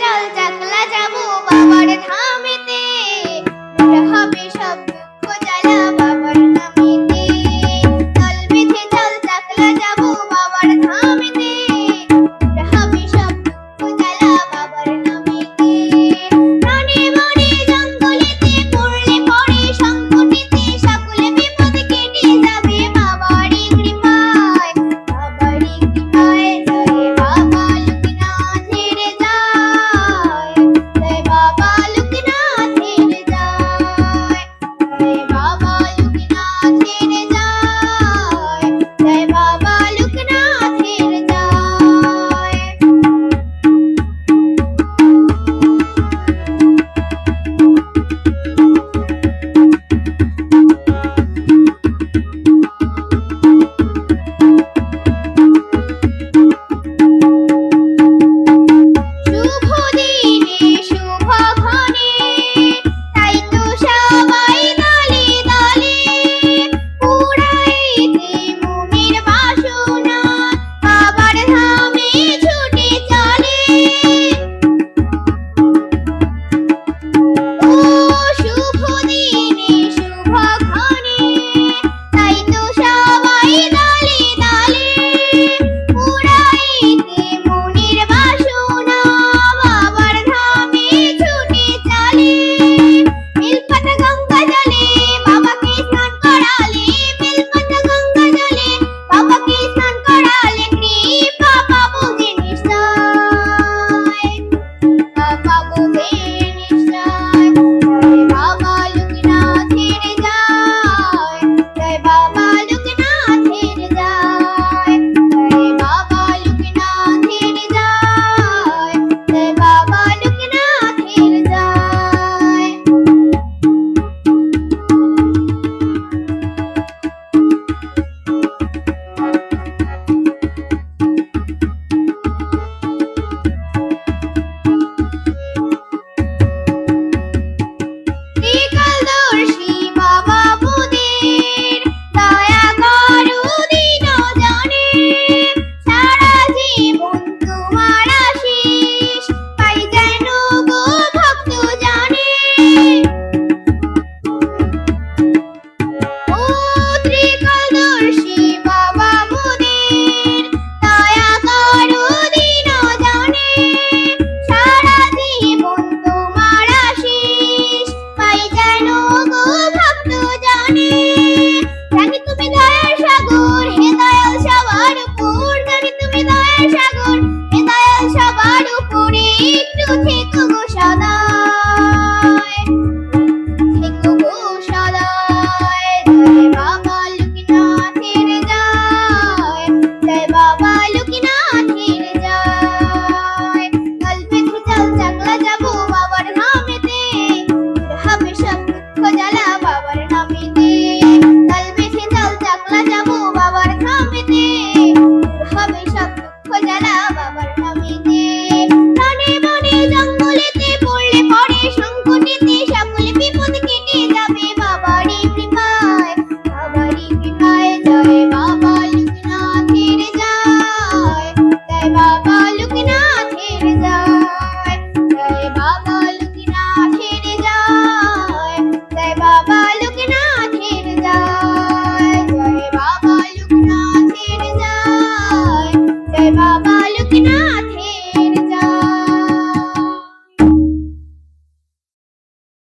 চল চাকলা যাব বাবার ধামে এতে সকলে বিপদ কেটে যাবে বাবারি কৃপায়। বাবারি কৃপায় জয় বাবা লোকনাথের জয়। জয় বাবা লোকনাথের জয়। জয় বাবা লোকনাথের জয়। জয় বাবা লোকনাথের জয়। জয় বাবা লোকনাথের জয়। জয় বাবা লোকনাথ